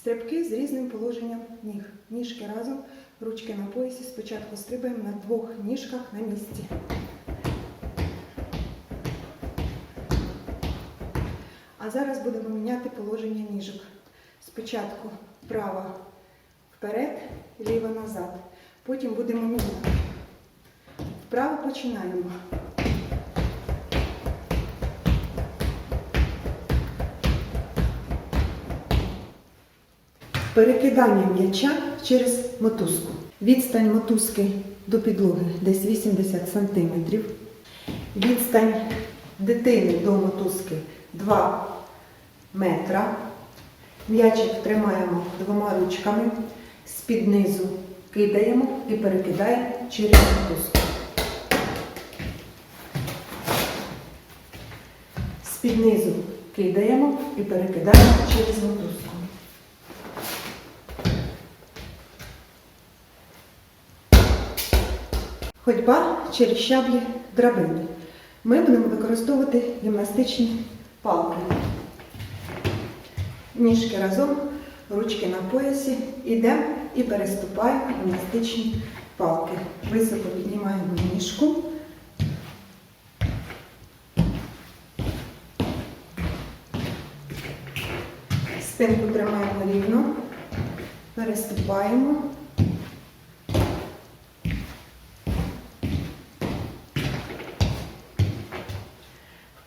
Стрибки з різним положенням ніг. Ніжки разом, ручки на поясі. Спочатку стрибаємо на двох ніжках на місці. А зараз будемо міняти положення ніжок. Спочатку права вперед, ліва назад. Потім будемо міняти. Вправо починаємо. Перекидання м'яча через мотузку. Відстань мотузки до підлоги десь 80 см. Відстань дитини до мотузки 2 метра. М'ячик тримаємо двома ручками, з-під низу кидаємо і перекидаємо через мотузку. З-під низу кидаємо і перекидаємо через мотузку. Ходьба через щаблі драбини. Ми будемо використовувати гімнастичні палки. Ніжки разом, ручки на поясі. Ідемо і переступаємо гімнастичні палки. Високо піднімаємо ніжку. Спинку тримаємо рівно. Переступаємо.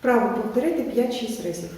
Вправо повторити 5-6 разів.